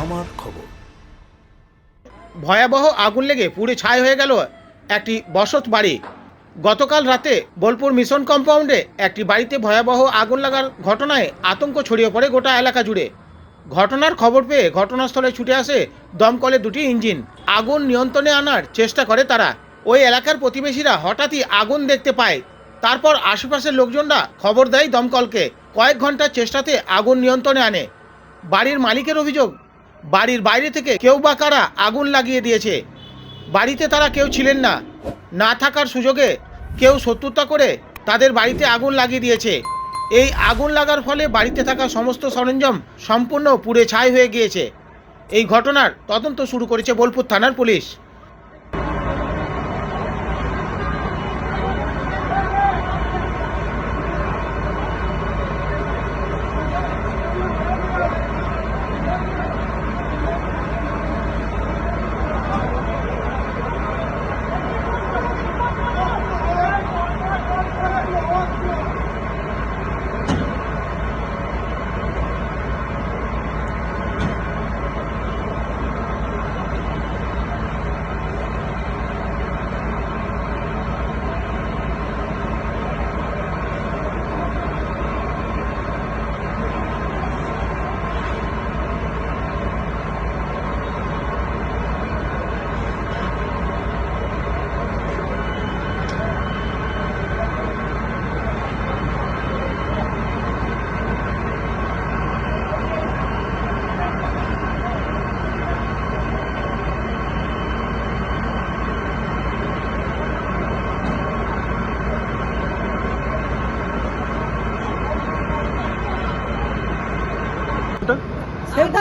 আমার খবর। ভয়াবহ আগুন লেগে পুড়ে ছাই হয়ে গেল একটি বসত বাড়ি। গতকাল রাতে বোলপুর মিশন কম্পাউন্ডে একটি বাড়িতে ভয়াবহ আগুন লাগার ঘটনায় আতঙ্ক ছড়িয়ে পড়ে গোটা এলাকা জুড়ে। ঘটনার খবর পেয়ে ঘটনাস্থলে ছুটে আসে দমকলে দুটি ইঞ্জিন। আগুন নিয়ন্ত্রণে আনার চেষ্টা করে তারা। ওই এলাকার প্রতিবেশীরা হঠাৎই আগুন দেখতে পায়। তারপর আশেপাশের লোকজনরা খবর দেয় দমকলকে। কয়েক ঘণ্টার চেষ্টাতে আগুন নিয়ন্ত্রণে আনে। বাড়ির মালিকের অভিযোগ বাড়ির বাইরে থেকে কেউ বা কারা আগুন লাগিয়ে দিয়েছে। বাড়িতে তারা কেউ ছিলেন না। না থাকার সুযোগে কেউ শত্রুতা করে তাদের বাড়িতে আগুন লাগিয়ে দিয়েছে। এই আগুন লাগার ফলে বাড়িতে থাকা সমস্ত সরঞ্জাম সম্পূর্ণ পুড়ে ছাই হয়ে গিয়েছে। এই ঘটনার তদন্ত শুরু করেছে বোলপুর থানার পুলিশ।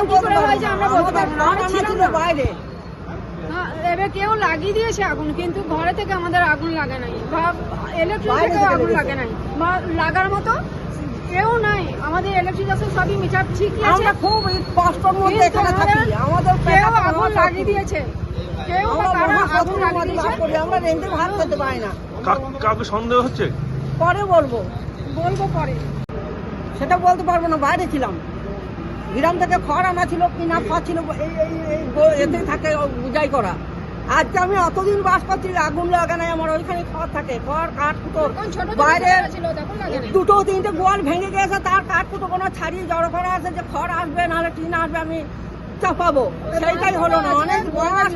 সেটা কি করে হয়েছে আমরা বলতে পারব না? আমরা ছিলাম না। বাইরে। হ্যাঁ, এবার কেউ লাগিয়ে দিয়েছে আগুন কিন্তু ঘরে থেকে আমাদের আগুন লাগে নাই। বা ইলেকট্রিক থেকেও আগুন লাগে নাই। বা লাগার মতো কেউ নাই। আমাদের ইলেকট্রিক আছে সবই মিটার ঠিকই আছে। আমরা খুব কষ্টের মধ্যে এখানে থাকি। আমাদের কেউ আগুন লাগিয়ে দিয়েছে। কেউ বা আগুন লাগিয়ে দিয়েছে? আমরা রেন্টে খেতে পাই না। কাউকে সন্দেহ হচ্ছে? পরে বলব। বলব পরে। সেটা বলতে পারব না বাইরে ছিলাম। গ্রাম থেকে খড় আনা ছিল কিনা খড় ছিল এই এই এতে থাকে বুঝাই করা। আজকে আমি অতদিন বাস করছি আগুন লাগা নাই আমার ওইখানে খড় থাকে খড় কাঠ কুটো বাইরে দুটো তিনটে গোয়াল ভেঙে গেছে তার কাঠ কুটো কোনো ছাড়িয়ে জড়ো করা আছে যে খড় আসবে নাহলে টিন আসবে আমি চাপাবো। সেইটাই হলো না অনেক বাঁশ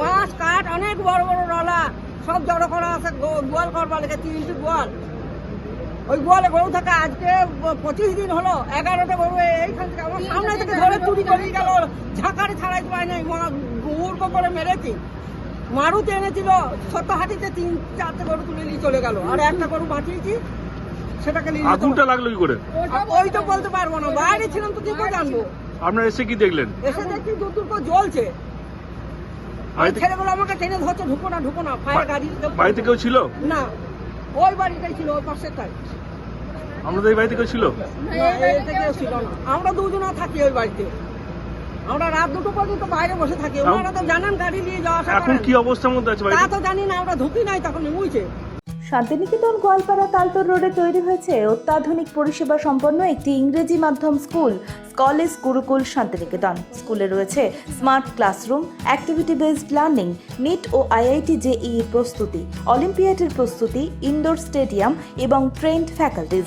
বাঁশ কাঠ অনেক বড় বড় রলা সব জড়ো করা আছে গোয়াল করবার লেগে তিনটি গোয়াল। ওই গোয়ালে গরু থাকে আজকে পঁচিশ দিন হলো এগারোটা গরু এইখান থেকে আমার সামনে থেকে ধরে চুরি করে গেল ঝাঁকারে ছাড়াইতে পারি নাই মুহূর্ত করে মেরেছি। মারুতি এনেছিল ছোট হাতিতে তিন চারটে গরু তুলে নিয়ে চলে গেল। আর একটা গরু বাঁচিয়েছি সেটাকে নিয়ে আগুনটা লাগল কি করে? আর ওইটা বলতে পারব না বাইরে ছিলাম তো কি করে জানব। আপনারা এসে কি দেখলেন? এসে দেখছি দূর করে জ্বলছে ওই ছেলেগুলো আমাকে টেনে ধরছে ঢুকো না ঢুকো না ফায়ার গাড়ি বাড়িতে কেউ ছিল? না ওই বাড়িটাই ছিল ওই পাশেরটাই। আপনাদের এই বাড়িতে কেউ ছিল। আমরা দুজনা থাকি ওই বাড়িতে। আমরা রাত দুটো পর্যন্ত বাইরে বসে থাকি। ওনারা তো জানান গাড়ি নিয়ে যাওয়া আসা এখন কি অবস্থার মধ্যে আছে তা তো জানি না আমরা ঢুকি নাই তখন মুইছে শান্তিনিকেতন গোয়ালপাড়া তালতর রোডে তৈরি হয়েছে অত্যাধুনিক পরিষেবা সম্পন্ন একটি ইংরেজি মাধ্যম স্কুল কলেজ গুরুকুল শান্তিনিকেতন। স্কুলে রয়েছে smart classroom activity based learning NEET ও আইআইটি জেই প্রস্তুতি অলিম্পিয়াডের প্রস্তুতি ইনডোর স্টেডিয়াম এবং ট্রেন্ড ফ্যাকাল্টিজ।